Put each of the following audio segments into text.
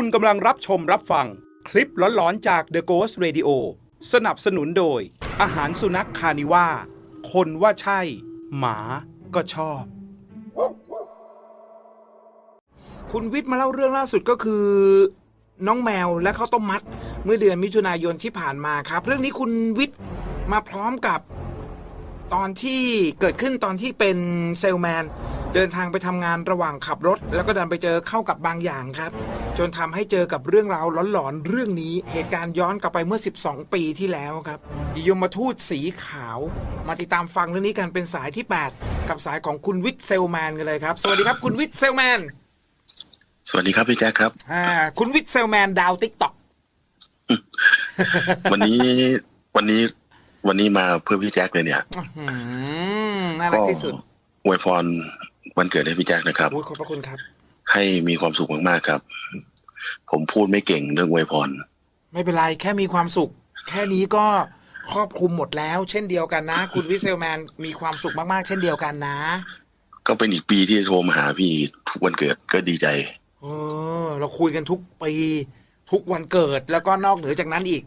คุณกำลังรับชมรับฟัง คลิปหลอนๆจาก The Ghost Radio สนับสนุนโดย อาหารสุนัขคานิว่า คนว่าใช่ หมาก็ชอบ คุณวิทย์มาเล่าเรื่องล่าสุดก็คือ น้องแมวและข้าวต้มมัด เมื่อเดือนมิถุนายนที่ผ่านมาครับ เรื่องนี้คุณวิทย์มาพร้อมกับตอนที่เกิดขึ้นตอนที่เป็นเซลแมน เดินทางไปทำงานระหว่างขับรถ แล้วก็ดันไปเจอเข้ากับบางอย่างครับ จนทำให้เจอกับเรื่องราวหลอนๆเรื่องนี้ เหตุการณ์ย้อนกลับไปเมื่อ 12 ปีที่แล้วครับยมทูตสีขาว มาติดตามฟังเรื่องนี้กันเป็นสายที่ 8 กับสายของคุณวิทย์เซลแมนกันเลยครับ สวัสดีครับคุณวิทย์เซลแมนสวัสดีครับพี่แจ๊คครับอ่าคุณวิทย์เซลแมนดาวติ๊กต็อกวันนี้วันนี้วันนี้มาเพื่อพี่แจ๊คเลยเนี่ยน่ารักที่สุดอวยพร วันเกิดให้พี่แจ๊คนะครับโอ้ยขอบพระคุณครับ ให้มีความสุขมากๆครับ ผมพูดไม่เก่งเรื่องอวยพร ไม่เป็นไรแค่มีความสุข แค่นี้ก็ครอบคลุมหมดแล้ว เช่นเดียวกันนะ คุณวิทย์เซลแมนมีความสุขมากๆ เช่นเดียวกันนะ ก็เป็นอีกปีที่โทรมาหาพี่ทุกวันเกิดก็ดีใจเออเราคุยกันทุกปี ทุกวันเกิดแล้วก็นอกเหนือจากนั้นอีก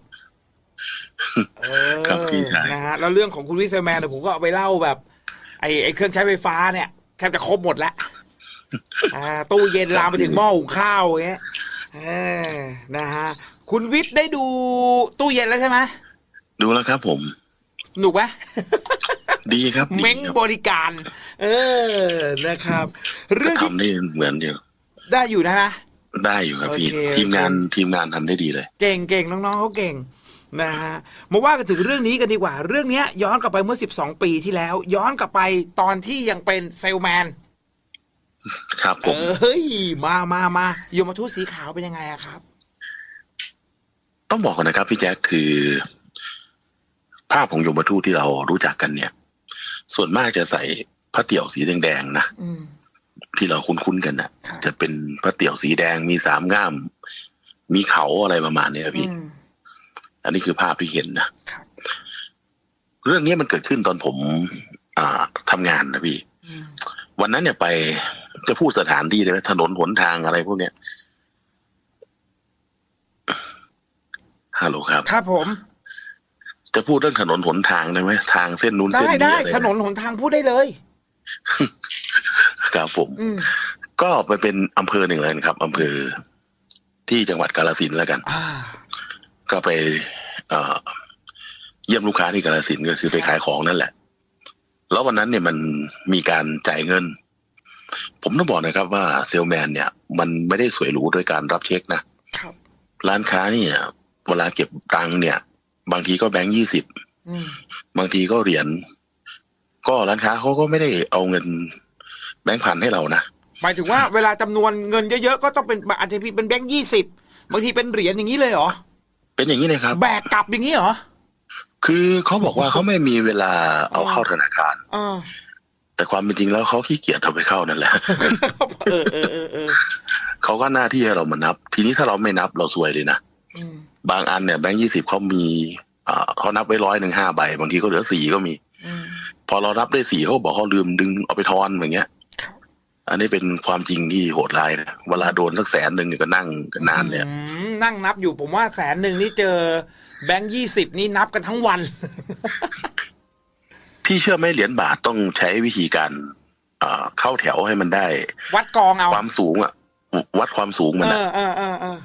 เออครับพี่ชายนะฮะแล้วเรื่องของคุณวิทย์เซลแมนเนี่ยผมก็เอาไปเล่าแบบไอ้ไอ้เครื่องใช้ไฟฟ้าเนี่ย แทบจะครบหมดแล้วอ่าตู้เย็นลามไปถึงหม้อหุงข้าวอย่างเงี้ยเออนะฮะคุณวิทย์ได้ดูตู้เย็นแล้วใช่ไหมดูแล้วครับผมหนุกไหมดีครับดีเม้งครับบริการ เออนะครับ เรื่องที่ทำได้เหมือนอยู่ได้อยู่นะนะได้อยู่ครับพี่โอเคทีมงานโอเคทีมงานทำได้ดีเลย เก่งเก่งน้องๆเขาเก่ง นะฮะมาว่ากันถึงเรื่องนี้กันดีกว่า เรื่องเนี้ย ย้อนกลับไปเมื่อ 12 ปีที่แล้ว ย้อนกลับไปตอนที่ยังเป็นเซลแมน ครับผเอม อเฮ้ย มามามาโยมทูตสีขาวเป็นยังไงอะครับ ต้องบอกก่อนนะครับพี่แจ๊คคือ ภาพของยมทูตที่เรารู้จักกันเนี่ย ส่วนมากจะใส่ผ้าเตี่ยวสีแดงๆนะอืม ที่เราคุ้นๆกันนะครับ จะเป็นผ้าเตี่ยวสีแดงมีสามง่าม มีเขาอะไรประมาณเนี้ยพี่ อืม อันนี้คือภาพที่เห็นนะครับเรื่องนี้มันเกิดขึ้นตอนผม อ่าทำงานนะพี่อืมวันนั้นเนี่ยไปจะพูดสถานที่ได้ไหมถนนหนทางอะไรพวกเนี้ยฮัลโหลครับ ครับผม จะพูดเรื่องถนนหนทางได้ไหมทางเส้นนู้นได้เส้นนี้ได้อะไรถนนหนทางพูดได้เลย ครับผม อืมก็ไปเป็นอำเภอหนึ่งเลยนะครับอำเภอที่จังหวัดกาฬสินธุ์แล้วกัน อ่า ก็ไปเอ่อเยี่ยมลูกค้าที่กาฬสินธุ์ก็คือไปขายของนั่นแหละ แล้ววันนั้นเนี่ยมันมีการจ่ายเงิน ผมต้องบอกนะครับว่าเซลแมนเนี่ย มันไม่ได้สวยหรูโดยการรับเช็คนะครับร้านค้าเนี่ย เวลาเก็บตังค์เนี่ย บางทีก็แบงค์ยี่สิบอืมบางทีก็เหรียญก็ร้านค้าเขาก็ไม่ได้เอาเงินแบงค์พันให้เรานะหมายถึงว่าเวลาจำนวนเงินเยอะๆก็ต้องเป็นอาจจะเป็นแบงค์ยี่สิบบางทีเป็นเหรียญอย่างนี้เลยเหรอ เป็นอย่างนี้เลยครับ แบกกลับอย่างนี้เหรอ คือเขาบอกว่าเขาไม่มีเวลาเอาเข้าธนาคารอ่าแต่ความเป็นจริงแล้วเขาขี้เกียจเอาไปเข้านั่นแหละ เออเออเออเออเขาก็หน้าที่ให้เรามานับ ทีนี้ถ้าเราไม่นับเราซวยเลยนะ อืมบางอันเนี่ยแบงค์ยี่สิบเขามีอ่าเขานับไว้ร้อยหนึ่งห้าใบบางทีก็เหลือสี่ก็มี อืมพอเรานับได้สี่เขาบอกเขาลืมดึงเอาไปทอนอย่างเงี้ยครับ อันนี้เป็นความจริงที่โหดร้ายนะเวลาโดนสักแสนหนึ่งเนี่ยก็นั่งกันนานเนี่ยอืมนั่งนับอยู่ผมว่าแสนหนึ่งนี่เจอแบงค์ยี่สิบนี่นับกันทั้งวัน พี่เชื่อไหมเหรียญบาทต้องใช้วิธีการเอ่อเข้าแถวให้มันได้ วัดกองเอาความสูงอะวัดความสูงมันเออะอเออเออเออ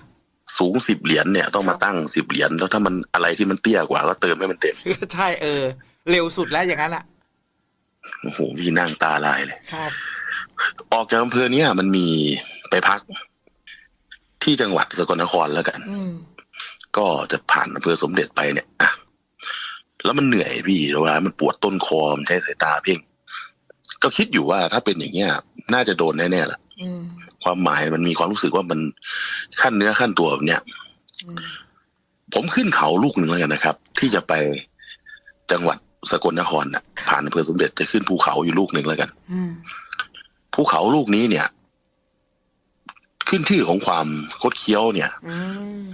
สูงสิบเหรียญเนี่ยต้องครัมาบตั้งสิบเหรียญแล้วถ้ามันอะไรที่มันเตี้ยกว่าก็เติมให้มันเต็มใช่เออ เร็วสุดแล้วอย่างนั้นอะโอ้โหพี่นั่งตาลายเลยครับ ออกจากอำเภอเนี้ยมันมีไปพักที่จังหวัดสกลนครแล้วกันอืมก็จะผ่านอำเภอสมเด็จไปเนี่ยอะแล้วมันเหนื่อยพี่เวลามันปวดต้นคอมันใช้สายตาเพ่ง ก็คิดอยู่ว่าถ้าเป็นอย่างเงี้ย น่าจะโดนแน่ๆแหละอืมความหมายมันมีความรู้สึกว่ามันขั้นเนื้อขั้นตัวแบบเนี้ยอืมผมขึ้นเขาลูกหนึ่งแล้วกันนะครับ ที่จะไปจังหวัดสกลนครน่ะ ผ่านอำเภอสมเด็จจะขึ้นภูเขาอยู่ลูกหนึ่งแล้วกันอืม ภูเขาลูกนี้เนี่ย ขึ้นชื่อของความคดเคี้ยวเนี่ยอืม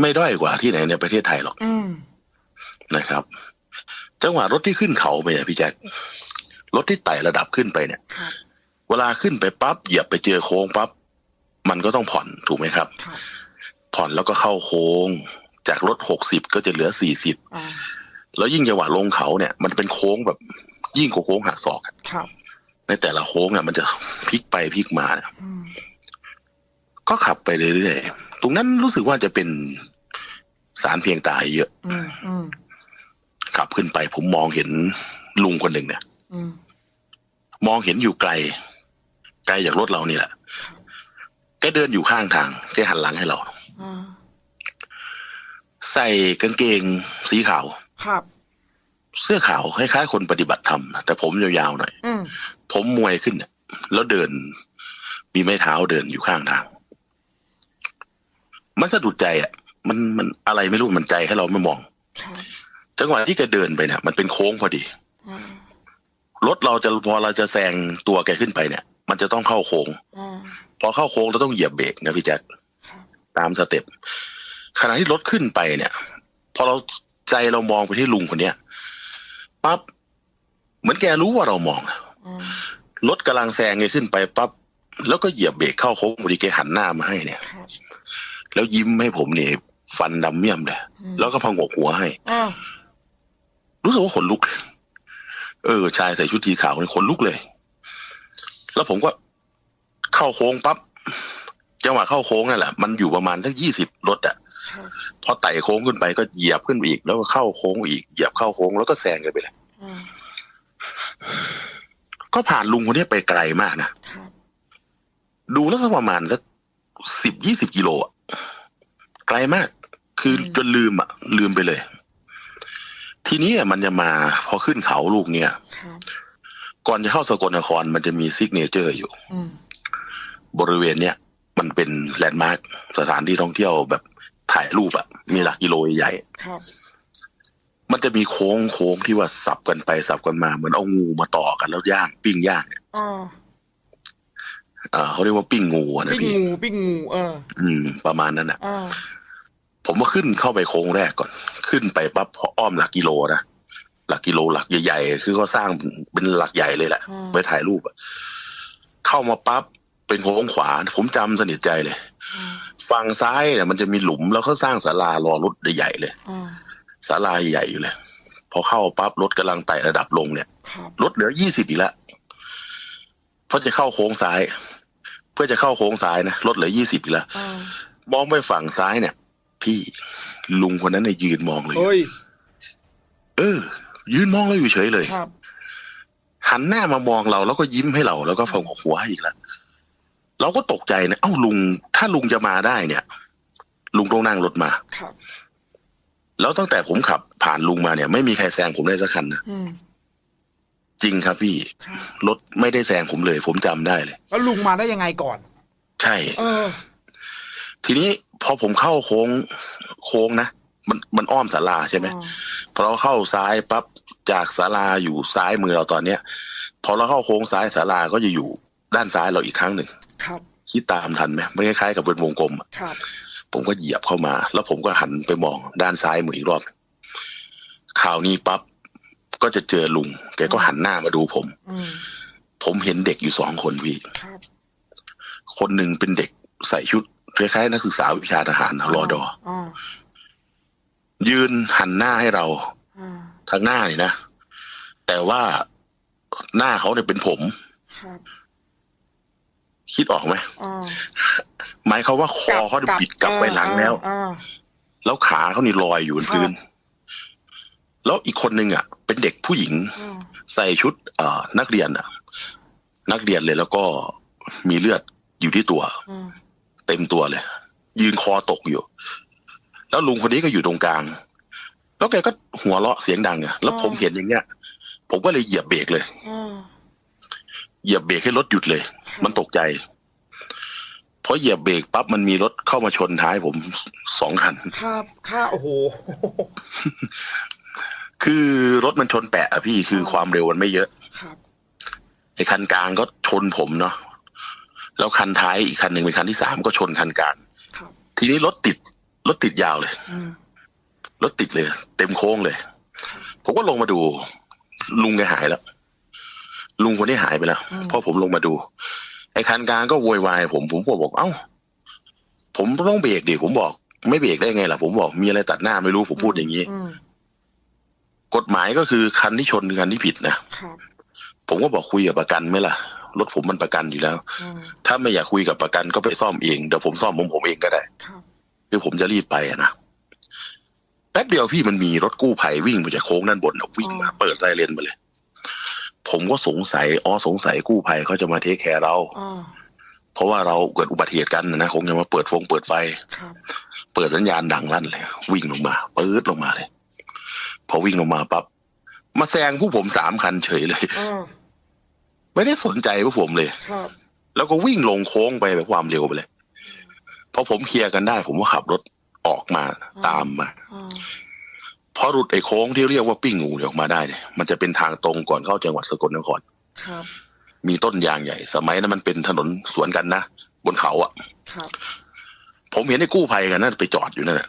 ไม่ด้อยกว่าที่ไหนในประเทศไทยหรอกอืมนะครับ จังหวะรถที่ขึ้นเขาไปเนี่ยพี่แจ็ครถที่ไต่ระดับขึ้นไปเนี่ยครับเวลาขึ้นไปปั๊บเหยียบไปเจอโค้งปั๊บมันก็ต้องผ่อนถูกไหมครับครับผ่อนแล้วก็เข้าโค้ง จากรถหกสิบก็จะเหลือสี่สิบอ่าแล้วยิ่งจังหวะลงเขาเนี่ย มันเป็นโค้งแบบยิ่งกว่าโค้งหักศอกอะครับ ในแต่ละโค้งเนี่ยมันจะพลิกไปพลิกมาเนี่ยอืมก็ขับไปเรื่อยๆตรงนั้นรู้สึกว่าจะเป็นสารเพียงตายเยอะอืมอืมขับขึ้นไป ผมมองเห็นลุงคนหนึ่งเนี่ยอืมมองเห็นอยู่ไกล ไกลจากรถเรานี่แหละแกเดินอยู่ข้างทางแกหันหลังให้เราอ่าใส่กางเกงสีขาว ครับ เสื้อขาวคล้ายๆคนปฏิบัติธรรมนะแต่ผมยาวๆหน่อยอืมผมมวยขึ้นเนี่ยแล้วเดิน มีไม้เท้าเดินอยู่ข้างทางมันสะดุดใจอะ มันมันอะไรไม่รู้มันใจให้เราไม่มองครับจังหวะที่แกเดินไปเนี่ยมันเป็นโค้งพอดีอ่ารถเราจะพอเราจะแซงตัวแกขึ้นไปเนี่ย มันจะต้องเข้าโค้งอ่าพอเข้าโค้งเราต้องเหยียบเบรกนะพี่แจ็คครับตามสเต็ปขณะที่รถขึ้นไปเนี่ย พอเราใจเรามองไปที่ลุงคนเนี้ย ปั๊บเหมือนแกรู้ว่าเรามองอ่ารถกำลังแซงแกขึ้นไปปั๊บแล้วก็เหยียบเบรกเข้าโค้งพอดีแกหันหน้ามาให้เนี่ยครับแล้วยิ้มให้ผมเนี่ยฟันดำเมี่ยมเลยอืมแล้วก็พังกหัวให้อ่ารู้สึกว่าขนลุก เออ ชายใส่ชุดสีขาวนี่ขนลุกเลย แล้วผมก็เข้าโค้งปั๊บจังหวะเข้าโค้งนั่นแหละ มันอยู่ประมาณทั้งยี่สิบรถอะครับ พอไต่โค้งขึ้นไปก็เหยียบขึ้นไปอีก แล้วก็เข้าโค้งอีกเหยียบเข้าโค้งแล้วก็แซงกันไปเลยอ่าก็ผ่านลุงคนนี้ไปไกลมากนะครับดูแล้วก็ประมาณสักสิบยี่สิบกิโลอะไกลมาก คือจนลืมอะลืมไปเลย ทีนี้อะมันจะมาพอขึ้นเขาลูกเนี่ยครับก่อนจะเข้าสกลนครมันจะมีซิกเนเจอร์อยู่อืมบริเวณเนี้ยมันเป็นแลนด์มาร์คสถานที่ท่องเที่ยวแบบ ถ่ายรูปอะมีหลักกิโลใหญ่ครับมันจะมีโค้งโค้งที่ว่าสับกันไปสับกันมา เหมือนเอางูมาต่อกันแล้วย่าง ปิ้งย่างเนี่ยอ่าอ่าเขาเรียกว่าปิ้งงูอะนะปิ้งพี่งูปิ้งงูเออ อืม ประมาณนั้นอะอ่าผมว่าขึ้นเข้าไปโค้งแรกก่อน ขึ้นไปปั๊บพออ้อมหลักกิโลนะหลักกิโลหลักใหญ่ๆคือเขาสร้างเป็นหลักใหญ่เลยแหละอ่าไว้ถ่ายรูปอะเข้ามาปั๊บเป็นโค้งขวา ผมจำสนิทใจเลยอ่า ฝั่งซ้ายเนี่ยมันจะมีหลุมแล้วเขาสร้างศาลารอรถใหญ่ๆเลยอ่าศาลาใหญ่อยู่เลยพอเข้าปั๊บรถกำลังไต่ระดับลงเนี่ยครับรถเหลือยี่สิบอีกแล้วเพราะจะเข้าโค้งซ้าย เพื่อจะเข้าโค้งซ้ายนะรถเหลือยี่สิบอีกแล้วอ่ามองไปฝั่งซ้ายเนี่ย พี่ลุงคนนั้นเนี่ยยืนมองเลยเฮ้ยเออ ยืนมองเราอยู่เฉยเลยครับหันหน้ามามองเราแล้วก็ยิ้มให้เราแล้วก็พงกหัวให้อีกแล้ว เราก็ตกใจนะเอ้าลุง ถ้าลุงจะมาได้เนี่ย ลุงต้องนั่งรถมาครับแล้วตั้งแต่ผมขับผ่านลุงมาเนี่ย ไม่มีใครแซงผมได้สักคันนะอืมจริงครับพี่ครับรถไม่ได้แซงผมเลย ผมจำได้เลย แล้วลุงมาได้ยังไงก่อน ใช่เออ ทีนี้พอผมเข้าโค้ง โค้งนะมันมันอ้อมศาลาใช่ไหมอ่าพอเราเข้าซ้ายปั๊บจากศาลาอยู่ซ้ายมือเราตอนเนี้ยพอเราเข้าโค้งซ้ายศาลาก็จะอยู่ด้านซ้ายเราอีกครั้งหนึ่ง ครับคิดตามทันไหมมันคล้ายๆกับเป็นวงกลมอะครับ ผมก็เหยียบเข้ามา แล้วผมก็หันไปมองด้านซ้ายมืออีกรอบหนึ่งข่าวนี้ปั๊บก็จะเจอลุง แกก็หันหน้ามาดูผมอืมผมเห็นเด็กอยู่สองคนพี่ครับ คนหนึ่งเป็นเด็กใส่ชุดคล้ายๆนักศึกษาวิชาทหารรอดออ่ายืนหันหน้าให้เราอ่าทางหน้านี่นะ แต่ว่าหน้าเขาเนี่ยเป็นผม ครับ คิดออกไหมอ่าหมายเขามว่าคอเขาเนี่ยบิดกลับไปหลังแล้วอ่าแล้วขาเขานี่ลอยอยู่บนพื้นครับแล้วอีกคนหนึ่งอะ เป็นเด็กผู้หญิงอ่าใส่ชุดเอ่อนักเรียนอะ นักเรียนเลยแล้วก็มีเลือดอยู่ที่ตัวอ่าเต็มตัวเลย ยืนคอตกอยู่ แล้วลุงคนนี้ก็อยู่ตรงกลาง แล้วแกก็หัวเราะเสียงดังอะแล้วผมเห็นอย่างเงี้ย ผมก็เลยเหยียบเบรกเลยอ่า เหยียบเบรกให้รถหยุดเลย มันตกใจพอเหยียบเบรกปั๊บมันมีรถเข้ามาชนท้ายผมสองคันครับค่าโอ้โห คือรถมันชนแปะอะพี่คืออ๋อความเร็วมันไม่เยอะ ครับไอ้คันกลางก็ชนผมเนาะแล้วคันท้ายอีกคันหนึ่งเป็นคันที่สามก็ชนคันกลางครับทีนี้รถติดรถติดยาวเลยอืมรถติดเลย เต็มโค้งเลย ผมก็ลงมาดู ลุงแกหายแล้ว ลุงคนนี้หายไปแล้วอืมพอผมลงมาดู ไอ้คันกลางก็โวยวายผมผมก็บอกเอ้า ผมต้องเบรกดิผมบอก ไม่เบรกได้ไงล่ะ ผมบอกมีอะไรตัดหน้าไม่รู้ผมพูดอย่างนี้อืมกฎหมายก็คือคันที่ชนคือคันที่ผิดนะครับผมก็บอกคุยกับประกันไหมล่ะรถผมมันประกันอยู่แล้วอืมถ้าไม่อยากคุยกับประกันก็ไปซ่อมเองเดี๋ยวผมซ่อมผมผมเองก็ได้ครับคือผมจะรีบไปอะนะแป๊บเดียวพี่มันมีรถกู้ภัยวิ่งมาจากโค้งด้านบนน่ะวิ่งมาอ๋อเปิดไซเรนมาเลย ผมก็สงสัยอ๋อสงสัยกู้ภัยเขาจะมาเทคแคร์เราอ่าเพราะว่าเราเกิดอุบัติเหตุกันนะนะคงจะมาเปิดฟงเปิดไฟครับเปิดสัญญาณดังลั่นเลย วิ่งลงมาปื๊ดลงมาเลย พอวิ่งลงมาปั๊บมาแซงผู้ผมสามคันเฉยเลยอ่าไม่ได้สนใจพวกผมเลยครับแล้วก็วิ่งลงโค้งไปแบบความเร็วไปเลยพอผมเคลียร์กันได้ ผมก็ขับรถออกมาตามมาอ่า พอหลุดไอ้โค้งที่เรียกว่าปิ้งงูเนี่ยออกมาได้เนี่ยมันจะเป็นทางตรงก่อนเข้าจังหวัดสกลนครครับมีต้นยางใหญ่ สมัยนั้นมันเป็นถนนสวนกันนะบนเขาอะ่ะครับ ผมเห็นไอ้กู้ภัยกันนั่นไปจอดอยู่นั่นน่ะ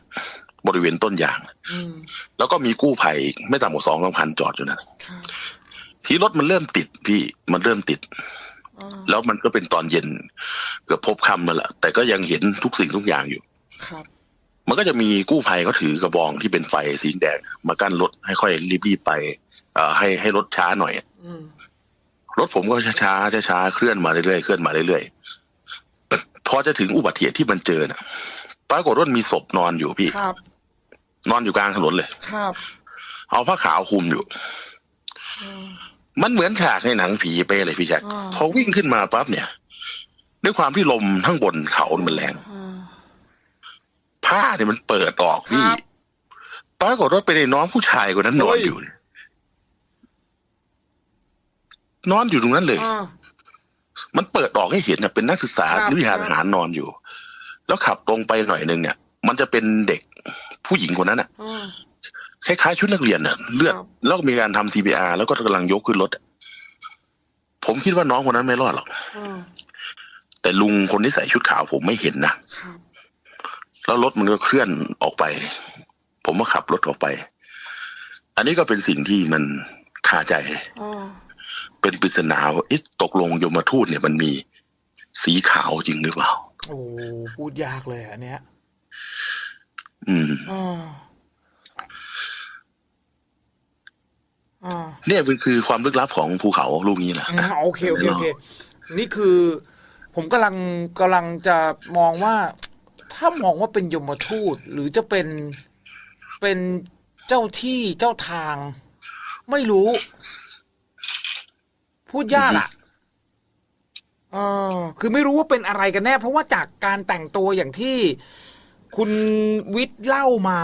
บริเวณต้นยางอืมแล้วก็มีกู้ภัยอีกไม่ต่ำกว่าสองสามพันจอดอยู่นั่นน่ะครับที่รถมันเริ่มติดพี่มันเริ่มติดอ่าแล้วมันก็เป็นตอนเย็น เกือบพบค่ำนั่นแหละแต่ก็ยังเห็นทุกสิ่งทุกอย่างอยู่ครับ มันก็จะมีกู้ภัยเขาถือกระบองที่เป็นไฟสีแดง มากั้นรถให้ค่อยรีบๆไปเอ่อให้ให้รถช้าหน่อยอืมรถผมก็ช้าๆช้าๆเคลื่อนมาเรื่อยๆเคลื่อนมาเรื่อยๆพอจะถึงอุบัติเหตุที่มันเจอน่ะปรากฏว่ามีศพนอนอยู่พี่ครับนอนอยู่กลางถนนเลยครับเอาผ้าขาวคลุมอยู่อ่ามันเหมือนฉากในหนังผีไปะเลยพี่แจ็คอ่าพอวิ่งขึ้นมาปั๊บเนี่ย ด้วยความที่ลมข้างบนเขามันแรงอ่า ผ้าเนี่ยมันเปิดออกพี่ครับ ปรากฏว่าเป็นไอ้น้องผู้ชายคนนั้นนอนอยู่นอนอยู่ตรงนั้นเลย อ่า มันเปิดออกให้เห็นน่ะเป็นนักศึกษาครับ วิชาทหารนอนอยู่ แล้วขับตรงไปหน่อยหนึ่งเนี่ย มันจะเป็นเด็กผู้หญิงคนนั้นน่ะอ่า คล้ายๆชุดนักเรียนน่ะเลือดครับ แล้วก็มีการทำ CPR แล้วก็กำลังยกขึ้นรถอะผมคิดว่าน้องคนนั้นไม่รอดหรอก อ่าแต่ลุงคนที่ใส่ชุดขาวผมไม่เห็นนะครับ แล้วรถมันก็เคลื่อนออกไป ผมก็ขับรถออกไป อันนี้ก็เป็นสิ่งที่มันคาใจอ่าเป็นปริศนาว่าเอ๊ะตกลงยมทูตเนี่ยมันมีสีขาวจริงหรือเปล่า โอ้พูดยากเลยอันเนี้ย อืมอ่าอ่าเนี่ยมันคือความลึกลับของภูเขาลูกนี้แหละอืมโอเคโอเคโอเค นี่คือ ผมกำลังกำลังจะมองว่า ถ้ามองว่าเป็นยมทูตหรือจะเป็นเป็นเจ้าที่เจ้าทาง ไม่รู้ พูดยากอะเออคือไม่รู้ว่าเป็นอะไรกันแน่ เพราะว่าจากการแต่งตัวอย่างที่คุณวิทย์เล่ามา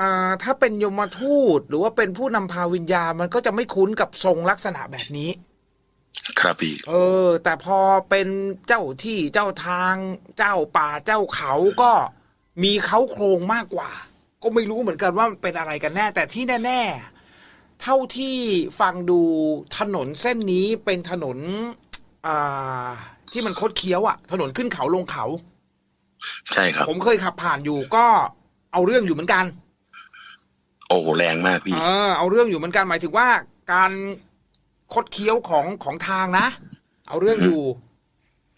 อ่าถ้าเป็นยมทูต หรือว่าเป็นผู้นำพาวิญญาณมันก็จะไม่คุ้นกับทรงลักษณะแบบนี้ ครับพี่ เออ แต่พอเป็นเจ้าที่เจ้าทางเจ้าป่าเจ้าเขาก็มีเขาโครงมากกว่า ก็ไม่รู้เหมือนกันว่ามันเป็นอะไรกันแน่ แต่ที่แน่ ๆ เท่าที่ฟังดูถนนเส้นนี้เป็นถนน อ่า ที่มันคดเคี้ยวอะถนนขึ้นเขาลงเขา ใช่ครับ ผมเคยขับผ่านอยู่ก็เอาเรื่องอยู่เหมือนกัน โอ้โหแรงมากพี่ เออเอาเรื่องอยู่เหมือนกันหมายถึงว่าการ คดเคี้ยวของของทางนะ เอาเรื่องอยู่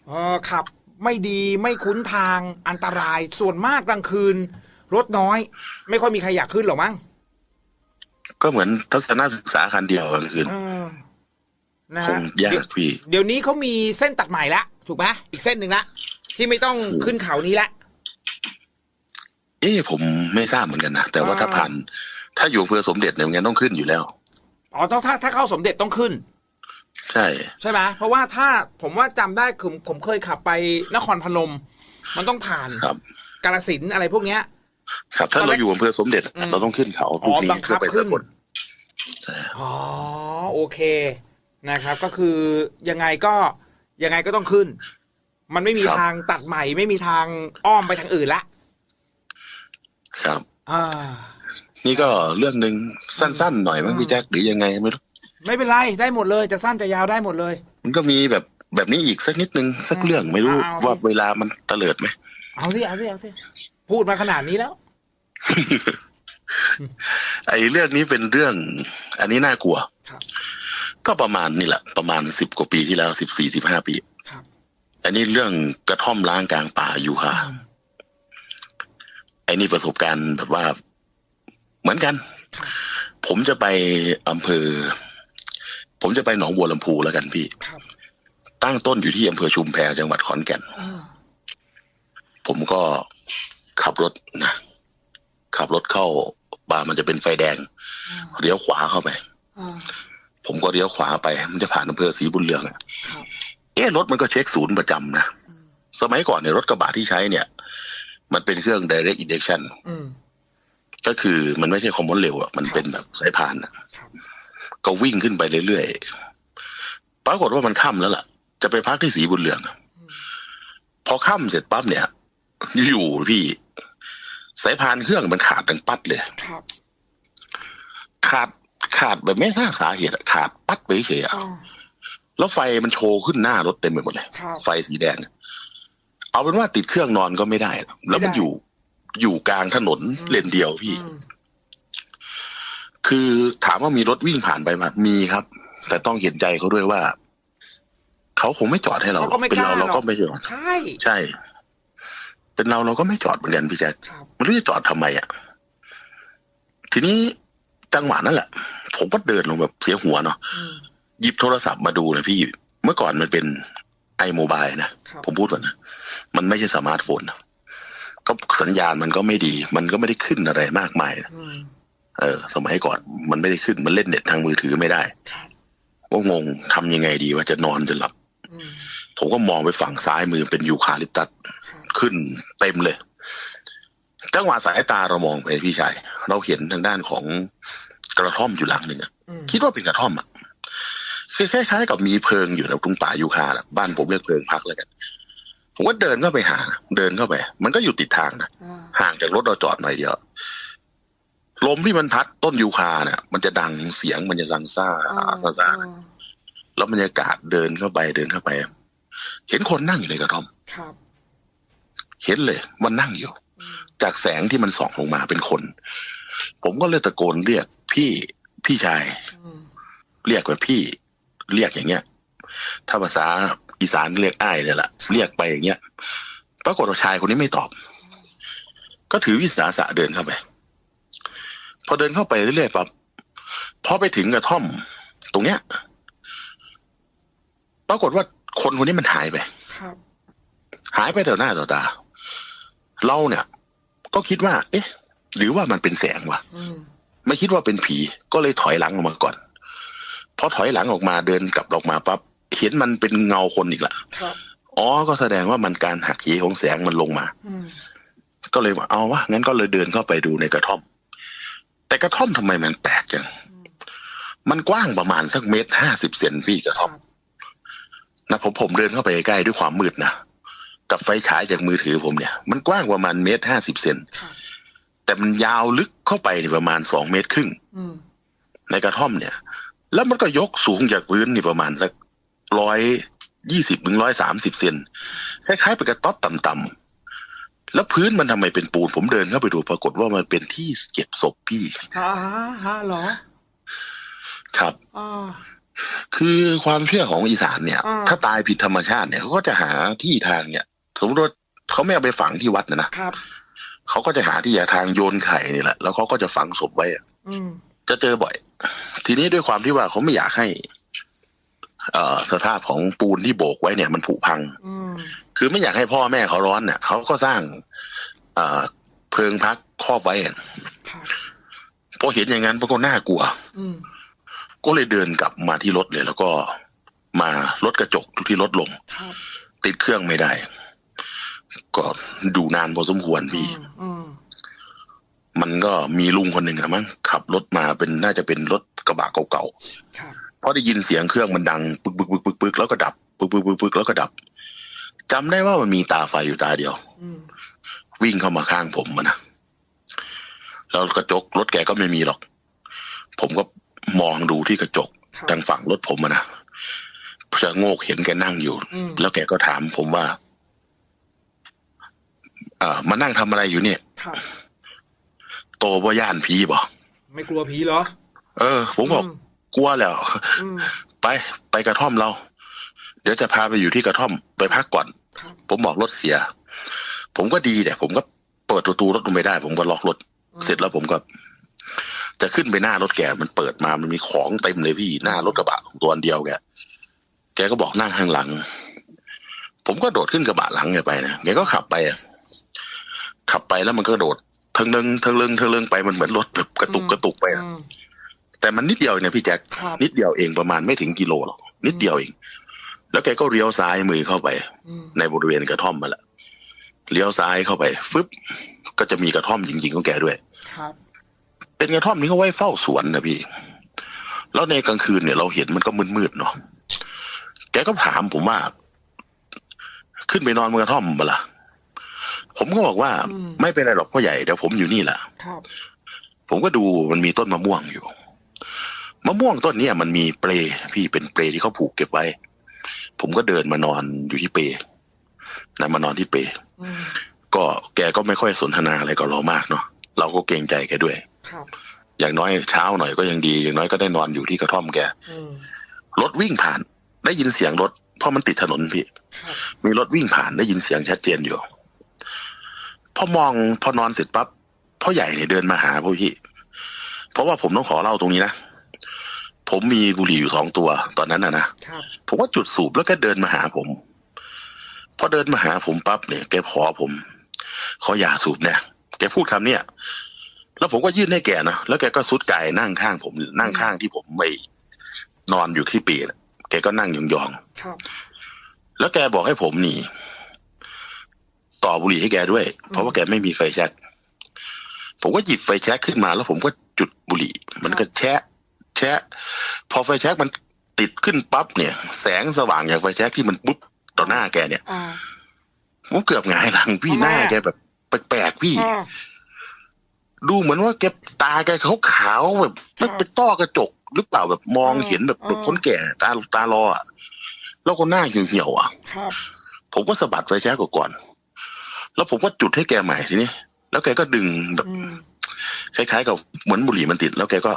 เออขับไม่ดีไม่คุ้นทางอันตรายส่วนมากกลางคืน รถน้อย ไม่ค่อยมีใครอยากขึ้นหรอกมั้งก็เหมือนทัศนศึกษาคันเดียวกลางคืนเออนะคฮะงยากพี่ เดี๋ยวนี้เขามีเส้นตัดใหม่ละถูกไหมอีกเส้นหนึ่งละที่ไม่ต้องขึ้นเขานี้ละ เอ๊ะผมไม่ทราบเหมือนกันนะแต่ว่าอ่า ถ้าผ่าน ถ้าอยู่อำเพื่อสมเด็จเนี่ยมันต้องขึ้นอยู่แล้ว อ๋อต้องถ้าถ้าเข้าสมเด็จต้องขึ้น ใช่ ใช่ไหมเพราะว่าถ้าผมว่าจำได้คือผมเคยขับไปนครพนม มันต้องผ่านครับ กาลสินธุ์อะไรพวกเนี้ย ครับ ถ้าตอนแรเรากอยู่อำเภอสมเด็จ อืม เราต้องขึ้นเขาอ๋ลูกอนี้บังคัเพื่อบไปขึ้สนกลใช่อ๋อโอเคนะครับ ก็คือยังไงก็ยังไงก็ต้องขึ้น มันไม่มีทางตัดใหม่ ไม่มีทางอ้อมไปทางอื่นละ ครับ อ่า นี่ก็เรื่องหนึ่งสั้นๆหน่อยมั้งอืมพี่แจ็คหรือยังไงไม่รู้ไม่เป็นไรได้หมดเลย จะสั้นจะยาวได้หมดเลย มันก็มีแบบแบบนี้อีกสักนิดนึงสักเรื่องไม่รู้เอา ว่าเวลามันเตลิดไหม เอาสิเอาสิเอาสิพูดมาขนาดนี้แล้ว ไอ้เรื่องนี้เป็นเรื่อง อันนี้น่ากลัวครับ ก็ประมาณนี่แหละ ประมาณสิบกว่าปีที่แล้วสิบสี่สิบห้าปี ครับ อันนี้เรื่องกระท่อมล้างกลางป่าอยู่ค่ะอืมไอ้นี่ประสบการณ์แบบว่า เหมือนกันครับผมจะไปอำเภอ ผมจะไปหนองบัวลำพูแล้วกันพี่ครับตั้งต้นอยู่ที่อำเภอชุมแพจังหวัดขอนแก่นอ่าผมก็ขับรถนะขับรถเข้าป่ามันจะเป็นไฟแดงอ่าเลี้ยวขวาเข้าไปอ่าผมก็เลี้ยวขวาไป มันจะผ่านอำเภอศรีบุญเรืองอะครับเอ๊ะรถมันก็เช็คศูนย์ประจำนะอืมสมัยก่อนเนี่ยรถกระบะที่ใช้เนี่ย มันเป็นเครื่อง direct injection อืม ก็คือมันไม่ใช่คอมมอนเร็วอะมันเป็นแบบสายพานอะครับก็วิ่งขึ้นไปเรื่อยๆปรากฏว่ามันค่ำแล้วล่ะ จะไปพักที่สีบุญเรืองอะอืมพอค่ำเสร็จปั๊บเนี่ย อยู่พี่สายพานเครื่องมันขาดดังปัดเลยครับขาดขาดแบบไม่ทราบสาเหตุอะขาดปัดไปเฉยๆอะอ่าแล้วไฟมันโชว์ขึ้นหน้ารถเต็มไปหมดเลยครับไฟสีแดงอะเอาเป็นว่าติดเครื่องนอนก็ไม่ได้ แล้วมันไม่ได้อยู่ อยู่กลางถนนอืมเลนเดียวพี่อืมคือถามว่ามีรถวิ่งผ่านไปมามีครับ แต่ต้องเห็นใจเขาด้วยว่า เขาคงไม่จอดให้เราเขาก็ไม่เป็นกล้าเราเราหรอก็กไม่จอดใช่ ใช่ เป็นเราเราก็ไม่จอดเหมือนกันพี่แจ๊คครับไม่รู้จะจอดทำไมอะทีนี้จังหวะนั่นแหละ ผมก็เดินลงแบบเสียหัวเนาะอืมหยิบโทรศัพท์มาดูนะพี่ เมื่อก่อนมันเป็นไอโมบายนะครับผมพูดก่อนนะ มันไม่ใช่สมาร์ทโฟนนะ ก็สัญญาณมันก็ไม่ดี มันก็ไม่ได้ขึ้นอะไรมากมายนะอืมเออ สมัยก่อนมันไม่ได้ขึ้นมันเล่นเน็ตทางมือถือไม่ได้ครับก็งงทำยังไงดีว่าจะนอนจะหลับอืมผมก็มองไปฝั่งซ้ายมือเป็นยูคาลิปตัสครับขึ้นเต็มเลยจังหวะสายตาเรามองไปพี่ชายเราเห็นทางด้านของกระท่อมอยู่หลังหนึ่งอะอืมคิดว่าเป็นกระท่อมอะคือคล้ายๆกับมีเพิงอยู่ในตรงป่ายูคาแหละบ้านผมเรียกเพิงพักเลยกัน ผมก็เดินเข้าไปหา เดินเข้าไป มันก็อยู่ติดทางนะอ่าห่างจากรถเราจอดหน่อยเดียวลมที่มันพัดต้นยูคาเนี่ยมันจะดังเสียงมันจะซังซ่าอ่าซ่าซ่าอ่าแล้วบรรยากาศเดินเข้าไปเดินเข้าไป เห็นคนนั่งอยู่ในกระท่อมครับเห็นเลยมันนั่งอยู่อืมจากแสงที่มันส่องลงมาเป็นคน ผมก็เลยตะโกนเรียกพี่พี่ชายอืมเรียกแบบพี่ เรียกอย่างเงี้ย ถ้าภาษาอีสานเรียกอ้ายเนี่ยแหละเรียกไปอย่างเงี้ยปรากฏว่าชายคนนี้ไม่ตอบ ก็ถือวิสาสะเดินเข้าไป พอเดินเข้าไปเรื่อยๆปั๊บพอไปถึงกระท่อม ตรงเนี้ย ปรากฏว่าคนคนนี้มันหายไปครับหายไปต่อหน้าต่อตา เราเนี่ย ก็คิดว่า เอ๊ะ หรือว่ามันเป็นแสงวะอืมไม่คิดว่าเป็นผี ก็เลยถอยหลังออกมาก่อน พอถอยหลังออกมาเดินกลับออกมาปั๊บ เห็นมันเป็นเงาคนอีกละครับอ๋อก็แสดงว่ามันการหักเหของแสงมันลงมาอืมก็เลยว่าเอาวะงั้นก็เลยเดินเข้าไปดูในกระท่อม แต่กระท่อมทำไมมันแปลกจังอืมมันกว้างประมาณสักเมตรห้าสิบเซนพี่กระคท่รัอมบนะผมผมเดินเข้าไปใกล้ๆด้วยความมืดนะกับไฟฉายจากมือถือผมเนี่ย มันกว้างประมาณเมตรห้าสิบเซนครับแต่มันยาวลึกเข้าไปนี่ประมาณสองเมตรครึ่งอืมในกระท่อมเนี่ย แล้วมันก็ยกสูงจากพื้นนี่ประมาณสัก ร้อยยี่สิบถึงร้อยสามสิบเซนคล้ายๆเป็นกระต๊อบต่ำๆแล้วพื้นมันทำไมเป็นปูน ผมเดินเข้าไปดูปรากฏว่ามันเป็นที่เก็บศพพี่ฮ่าฮ่าเหรอครับอ่า คือความเชื่อของอีสานเนี่ย อ่า ถ้าตายผิดธรรมชาติเนี่ยเขาก็จะหาที่ทางเนี่ยสมมติว่าเขาไม่เอาไปฝังที่วัดนะนะครับ เขาก็จะหาที่ทางโยนไข่นี่แหละแล้วเขาก็จะฝังศพไว้อะอืม จะเจอบ่อย ทีนี้ด้วยความที่ว่าเขาไม่อยากให้เอ่อ สภาพของปูนที่โบกไว้เนี่ยมันผุพังอืมคือไม่อยากให้พ่อแม่เขาร้อนเนี่ยเขาก็สร้างเอ่อเพิงพักครอบไว้อะครับพอเห็นอย่างนั้นปรากฏน่ากลัวอืมก็เลยเดินกลับมาที่รถเลย แล้วก็มารถกระจกที่รถลงครับติดเครื่องไม่ได้ ก็ดูนานพอสมควรพี่อืมอืมมันก็มีลุงคนหนึ่งนะมั้งขับรถมาเป็นน่าจะเป็นรถกระบะเก่าครับๆ เพราะได้ยินเสียงเครื่องมันดังปึกปึกปึกปึกปึกแล้วก็ดับปึกปึกปึกปึกแล้วก็ดับจำได้ว่ามันมีตาไฟอยู่ตาเดียวอืมวิ่งเข้ามาข้างผมมันนะแล้วกระจกรถแกก็ไม่มีหรอก ผมก็มองดูที่กระจกครับทางฝั่งรถผมมันนะจะโงกเห็นแกนั่งอยู่อืมแล้วแกก็ถามผมว่าเอ่อมานั่งทำอะไรอยู่เนี่ยครับโตว่าย่านผีบ่ไม่กลัวผีเหรอ เออ ผมบอกอืม กลัวแล้วอืมไปไปกระท่อมเรา เดี๋ยวจะพาไปอยู่ที่กระท่อมไปพักก่อนครับผมบอกรถเสีย ผมก็ดีแต่ผมก็เปิดประตูรถลงไปได้ ผมก็ล็อกรถ เสร็จแล้วผมก็จะขึ้นไปหน้ารถแกมันเปิดมามันมีของเต็มเลยพี่หน้ารถกระบะตัวอันเดียวแกแกก็บอกนั่งข้างหลัง ผมก็โดดขึ้นกระบะหลังแกไปนะแกก็ขับไปอะขับไปแล้วมันก็โดดเทิงเลิงเทิงเลิงเทิงเลิงไปมันเหมือนรถแบบกระตุกกระตุกไปอะอืม แต่มันนิดเดียวเองนะพี่แจ็คครับนิดเดียวเองประมาณไม่ถึงกิโลหรอกนิดเดียวเอง แล้วแกก็เลี้ยวซ้ายมือเข้าไปอืมในบริเวณกระท่อมมาแหละเลี้ยวซ้ายเข้าไปฟึบก็จะมีกระท่อมจริงๆของแกด้วยครับเป็นกระท่อมนี้เขาไว้เฝ้าสวนนะพี่ แล้วในกลางคืนเนี่ยเราเห็นมันก็มืดๆเนาะแกก็ถามผมว่า ขึ้นไปนอนบนกระท่อมมาละผมก็บอกว่าอืมไม่เป็นไรหรอกพ่อใหญ่เดี๋ยวผมอยู่นี่แหละครับผมก็ดูมันมีต้นมะม่วงอยู่ มะม่วงต้นเนี้ยมันมีเปลพี่เป็นเปลที่เขาผูกเก็บไว้ ผมก็เดินมานอนอยู่ที่เปลนะมานอนที่เปลอืมก็แกก็ไม่ค่อยสนทนาอะไรกับเรามากเนาะเราก็เกรงใจแกด้วยครับอย่างน้อยเช้าหน่อยก็ยังดี อย่างน้อยก็ได้นอนอยู่ที่กระท่อมแกอืมรถวิ่งผ่าน ได้ยินเสียงรถเพราะมันติดถนนพี่ครับมีรถวิ่งผ่านได้ยินเสียงชัดเจนอยู่ พอมองพอนอนเสร็จปั๊บพ่อใหญ่เนี่ยเดินมาหาพวกพี่ เพราะว่าผมต้องขอเล่าตรงนี้นะ ผมมีบุหรี่อยู่สองตัว ตอนนั้นนะนะครับผมก็จุดสูบแล้วก็เดินมาหาผม พอเดินมาหาผมปั๊บเนี่ยแกขอผม ขออย่าสูบเนี่ยแกพูดคำเนี้ยแล้วผมก็ยื่นให้แกนะแล้วแกก็ซุดกายนั่งข้างผมนั่งข้างที่ผมไม่นอนอยู่ที่ปีนะแกก็นั่งยองๆครับแล้วแกบอกให้ผมหนีต่อบุหรี่ให้แกด้วย เพราะว่าแกไม่มีไฟแช็กผมก็หยิบไฟแช็กขึ้นมา แล้วผมก็จุดบุหรี่ มันก็แชะ แชะพอไฟแช็กมันติดขึ้นปั๊บเนี่ย แสงสว่างจากไฟแช็กที่มันปุ๊บต่อหน้าแกเนี่ยอ่าผมเกือบหงายหลังพี่ทำไมหน้าอะแกแบบแปลกๆพี่อ่าดูเหมือนว่าแกตาแกขาวๆแบบครัมับนเป็นต้อกระจกหรือเปล่าแบบมองอ่าเห็นแบบอ่าคนแก่ตาตาลออะแล้วก็หน้าเหี่ยวๆอะ ครับผมก็สะบัดไฟแช็กก่อน แล้วผมก็จุดให้แกใหม่ทีนี้ แล้วแกก็ดึงแบบ อืมคล้ายๆกับเหมือนบุหรี่มันติด แล้วแกก็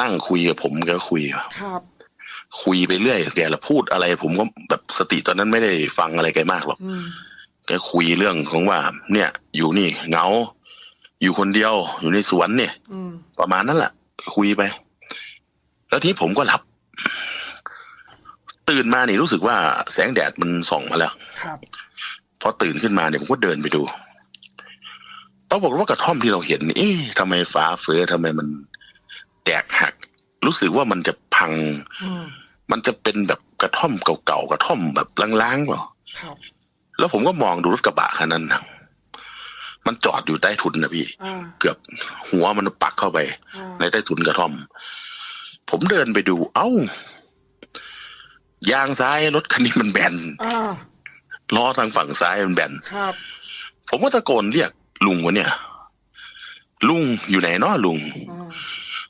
นั่งคุยกับผมแกก็คุยครับคุยไปเรื่อยแกละพูดอะไร ผมก็แบบสติตอนนั้นไม่ได้ฟังอะไรแกมากหรอกอืมแกคุยเรื่องของว่า เนี่ย อยู่นี่เหงา อยู่คนเดียว อยู่ในสวนเนี่ยอืมประมาณนั้นแหละคุยไป แล้วทีนี้ผมก็หลับ ตื่นมานี่รู้สึกว่าแสงแดดมันส่องมาแล้วครับพอตื่นขึ้นมาเนี่ยผมก็เดินไปดูปรากฏว่ากระท่อมที่เราเห็นนี่เอ๊ะทำไมฟ้าเฟือทำไมมัน แตกหัก รู้สึกว่ามันจะพังอืมมันจะเป็นแบบกระท่อมเก่าๆกระท่อมแบบล้างๆเปล่าครับแล้วผมก็มองดูรถกระบะคันนั้นนะมันจอดอยู่ใต้ถุนนะพี่อ่าเกือบหัวมันปักเข้าไปอ่าในใต้ถุนกระท่อม ผมเดินไปดู เอ้ายางซ้ายรถคันนี้มันแบนอ่าล้อทางฝั่งซ้ายมันแบนครับ ผมก็ตะโกนเรียกลุงวะเนี่ย ลุงอยู่ไหนเนาะลุงอ่า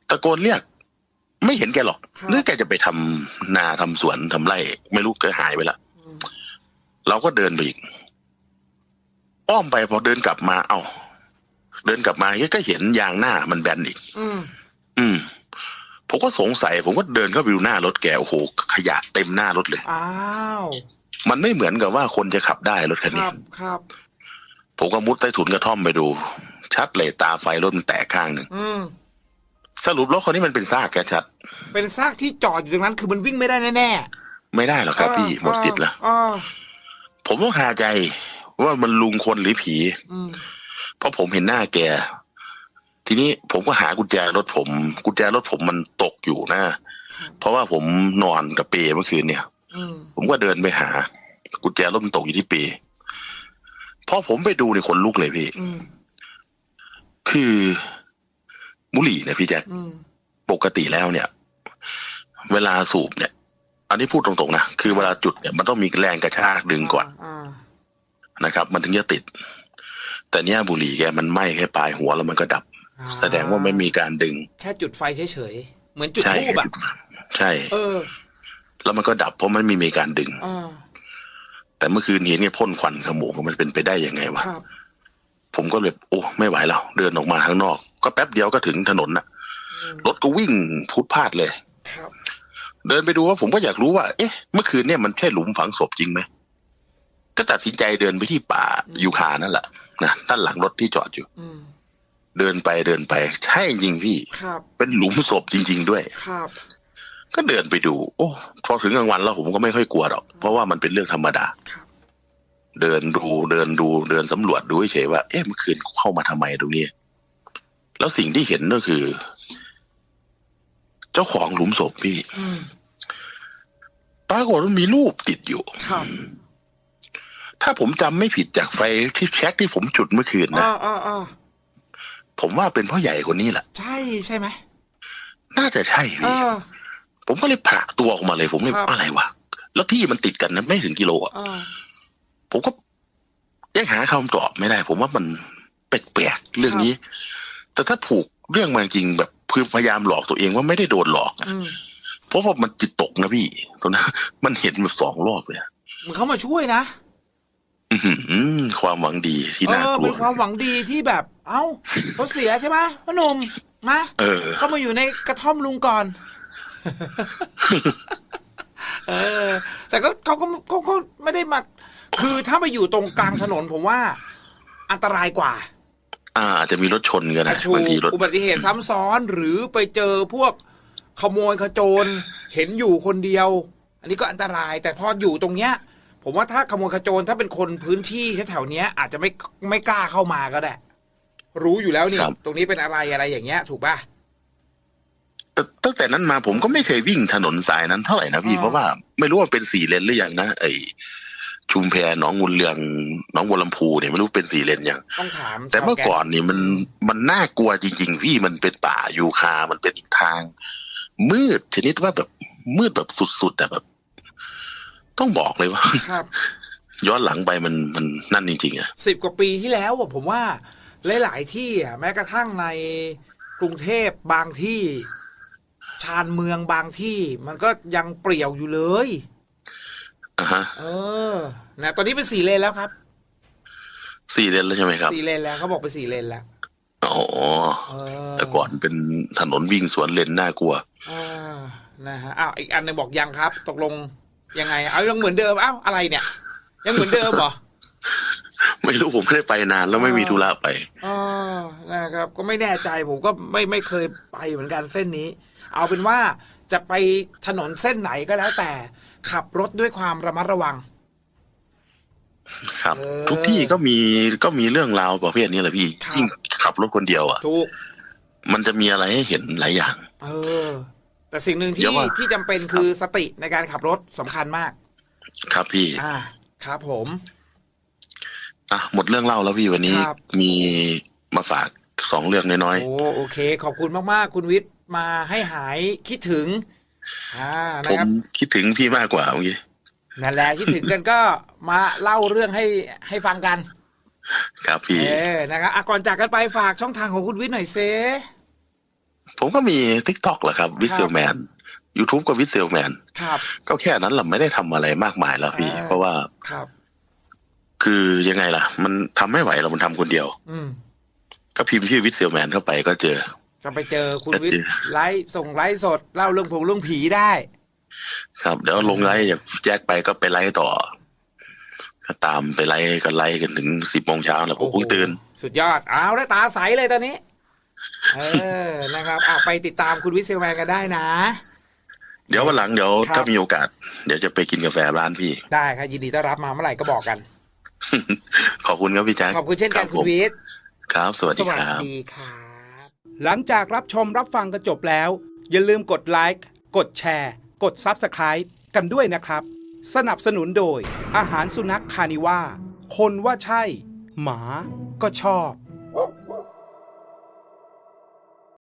ตะโกนเรียก ไม่เห็นแกหรอกครับนึกแกจะไปทำนาทำสวนทำไร่ ไม่รู้แกหายไปละอืมเราก็เดินไปอีก อ้อมไปพอเดินกลับมา เอ้าเดินกลับมาก็เห็นยางหน้ามันแบนอีกอืมอืมผมก็สงสัย ผมก็เดินเข้าไปดูหน้ารถแกโอ้โหขยะเต็มหน้ารถเลยอ้าวมันไม่เหมือนกับว่าคนจะขับได้รถคันคนี้รับครับผมก็มุดใต้ถุนกระท่อมไปดู ชัดเลยตาไฟรถมันแตกข้างหนึ่งอืม สรุปรถคันนี้มันเป็นซากแกชัด เป็นซากที่จอดอยู่ตรงนั้น คือมันวิ่งไม่ได้แน่ไม่ได้หรอกๆครับพี่อ่าหมดติดแล้วอ่าผมก็คาใจว่ามันลุงคนหรือผีอืมเพราะผมเห็นหน้าแก ทีนี้ผมก็หากุญแจรถผม กุญแจรถผมมันตกอยู่นะเพราะว่าผมนอนกับเปเมื่อคืนเนี่ยอืมผมก็เดินไปหา กุญแจรถมันตกอยู่ที่เปพอผมไปดูในยขนลุกเลยพี่อืมคือ บุหรี่เนี่ยพี่แจ็คอืมปกติแล้วเนี่ย เวลาสูบเนี่ย อันนี้พูดตรงๆนะคือเวลาจุดเนี่ยมันต้องมีแรงกระชากดึงก่อนอ่านะครับ มันถึงจะติด แต่เนี่ยบุหรี่แกมันไหม้แค่ปลายหัวแล้วมันก็ดับอ่แสดงว่าไม่มีการดึง แค่จุดไฟเฉยๆเหมือนจุดใช่ทูบอะใช่ เออ แล้วมันก็ดับเพราะมันไม่มีการดึงอ่าแต่เมื่อคืนเห็นเนี่ยพ่นควันขโมงมันเป็นไปได้ยังไงวะครับ ผมก็เลยโอ้ไม่ไหวแล้ว เดินออกมาข้างนอก ก็แป๊บเดียวก็ถึงถนนน่ะอืมรถก็วิ่งพุดพลาดเลยครับเดินไปดูว่าผมก็อยากรู้ว่า เอ๊ะ เมื่อคืนเนี่ยมันใช่หลุมฝังศพจริงไหมก็ตัดสินใจเดินไปที่ป่ายูคานั่นแหละนะด้านหลังรถที่จอดอยู่อืมเดินไปเดินไป ใช่จริงพี่ครับเป็นหลุมศพจริง ๆ ด้วยครับก็เดินไปดู โอ้พอถึงกลางวันแล้วผมก็ไม่ค่อยกลัวหรอก เพราะว่ามันเป็นเรื่องธรรมดาครับ เดินดูเดินดูเดินสำรวจดูเฉยๆว่า เอ๊ะเมื่อคืนเข้ามาทำไมตรงนี้ แล้วสิ่งที่เห็นก็คือ เจ้าของหลุมศพพี่อืมปรากฏว่ามีรูปติดอยู่ครับถ้าผมจำไม่ผิดจากไฟที่แช็กที่ผมจุดเมื่อคืนนะอ่าอ่าอ่าผมว่าเป็นพ่อใหญ่คนนี้แหละ ใช่ใช่ไหม น่าจะใช่เอพี่อผมก็เลยผละตัวออกมาเลย ผมเลยครับอะไรวะ แล้วที่มันติดกันนะไม่ถึงกิโลอะเออ ผมก็ยังหาคำตอบไม่ได้ ผมว่ามันแปลกๆเรื่องนี้ แต่ถ้าผูกเรื่องมาจริงแบบคือพยายามหลอกตัวเองว่าไม่ได้โดนหลอกอะอืมเพราะว่ามันจิตตกนะพี่ตรงนั้นมันเห็นแบบสองรอบเลยอะมันเขามาช่วยนะอื้อหือความหวังดีที่เอน่าอกลัเป็วนความหวังดีที่แบบ เอ้าเขาเสียใช่ไหมพ่อหนุ่มมาเออ เข้ามาอยู่ในกระท่อมลุงก่อน เออ แต่ก็เขาก็เขาก็ไม่ได้มา คือถ้าไปอยู่ตรงกลางถนนผมว่าอันตรายกว่า อ่าอาจจะมีรถชนกันอานะชูบางทีรถอุบัติเหตุซ้ำซ้อนหรือไปเจอพวกขโมยขโจรเห็นอยู่คนเดียว อันนี้ก็อันตราย แต่พออยู่ตรงเนี้ย ผมว่าถ้าขโมยขโจรถ้าเป็นคนพื้นที่แถวๆเนี้ย อาจจะไม่ไม่กล้าเข้ามาก็ได้ รู้อยู่แล้วนี่ตรงนี้เป็นอะไรอะไรอย่างเงี้ย ถูกป่ะ แต่ตั้งแต่นั้นมาผมก็ไม่เคยวิ่งถนนสายนั้นเท่าไหร่นะพี่ อ๋อ เพราะว่าไม่รู้ว่าเป็นสี่เลนหรือยังนะไอ ชุมแพหนองงูเรืองหนองบัวลำพูเนี่ยไม่รู้เป็นสี่เลนยังต้องถามแต่เมื่อชาวก่อนนี่มันมันน่ากลัวจริง ๆ พี่มันเป็นป่ายูคา มันเป็นทาง มืดชนิดว่าแบบมืดแบบสุดๆอะแบบ ต้องบอกเลยว่าครับย้อนหลังไปมันมันนั่นจริงๆอะสิบกว่าปีที่แล้วอะผมว่าหลายๆที่อะแม้กระทั่งในกรุงเทพบางที่ชานเมืองบางที่ มันก็ยังเปรี่ยวอยู่เลย อะฮะเออ นะ ตอนนี้เป็นสี่เลนแล้วครับสี่เลนแล้วใช่ไหมครับสี่เลนแล้วเขาบอกเป็นสี่เลนแล้วอ๋อเออแต่ก่อนเป็นถนนวิ่งสวนเลนน่ากลัวอ่านะฮะอ้าวอีกอันหนึงบอกยังครับ ตกลงยังไงเอายังเหมือนเดิมอ้าวอะไรเนี่ย ยังเหมือนเดิมเหรอ ไม่รู้ผมไม่ได้ไปนานแล้วไม่มีธุระไป อ๋อนะครับ ก็ไม่แน่ใจผมก็ไม่ไม่เคยไปเหมือนกันเส้นนี้ เอาเป็นว่าจะไปถนนเส้นไหนก็แล้วแต่ ขับรถด้วยความระมัดระวัง ครับ เออทุกที่ก็มีก็มีเรื่องราวประเภทนี้แหละพี่ครับ ยิ่งขับรถคนเดียวอะ ถูก มันจะมีอะไรให้เห็นหลายอย่าง เออ แต่สิ่งหนึ่งเดี๋ที่ยวว่า ที่จำเป็นคือสติในการขับรถสำคัญมาก ครับพี่อ่า ครับผม อะหมดเรื่องเล่าแล้วพี่วันนี้ครับ มีมาฝากสองเรื่องน้อยโอ้โอเค ขอบคุณมาก ๆ คุณวิทย์มาให้หายคิดถึง อ่าๆนะผมครับคิดถึงพี่มากกว่าเมื่อกี้นั่นแหละคิดถึงกันก็มาเล่าเรื่องให้ให้ฟังกัน ครับพี่ เออนะครับอะก่อนจากกันไปฝากช่องทางของคุณวิทย์หน่อยเซ ผมก็มี t ิ k t o k แหละครับวิครัเซบลแมน YouTube ก็วิเซลแมน ครับ ก็แค่นั้นแหละไม่ได้ทำอะไรมากมายแล้วพี่ อ่า เพราะว่าครับ คือยังไงล่ะ มันทำไม่ไหวเรามันทำคนเดียว อืม ก็พิมพ์ชื่อวิเซลแมนเข้าไปก็เจอ ก็ไปเจอคุณก็เจอวิทย์ไลฟ์ส่งไลฟ์สดเล่าเรื่องผงเรื่องผีได้ ครับ เดี๋ยวลงไลฟ์จากแจ็คไปก็ไปไลฟ์ต่อก็ตามไปไลฟ์ก็ไลฟ์กันถึงสิบโมงเช้าแล้วผมเพิ่งตื่น สุดยอดเอาแล้วตาใสเลยตอนนี้ เออนะครับอะไปติดตามคุณวิทย์เซลแมนกันได้นะ เดี๋ยววันหลังเดี๋ยวครับถ้ามีโอกาส เดี๋ยวจะไปกินกาแฟร้านพี่ ได้ครับยินดีต้อนรับมาเมื่อไหร่ก็บอกกัน ขอบคุณครับพี่แจ็คขอบคุณเช่นกันรับคุผณมวิทย์ครับ สวัสดีครับดีครับ หลังจากรับชมรับฟังกันจบแล้ว อย่าลืมกดไลค์กดแชร์ กด Subscribe กันด้วยนะครับ สนับสนุนโดย อาหารสุนัขคานิว่าคนว่าใช่ หมาก็ชอบ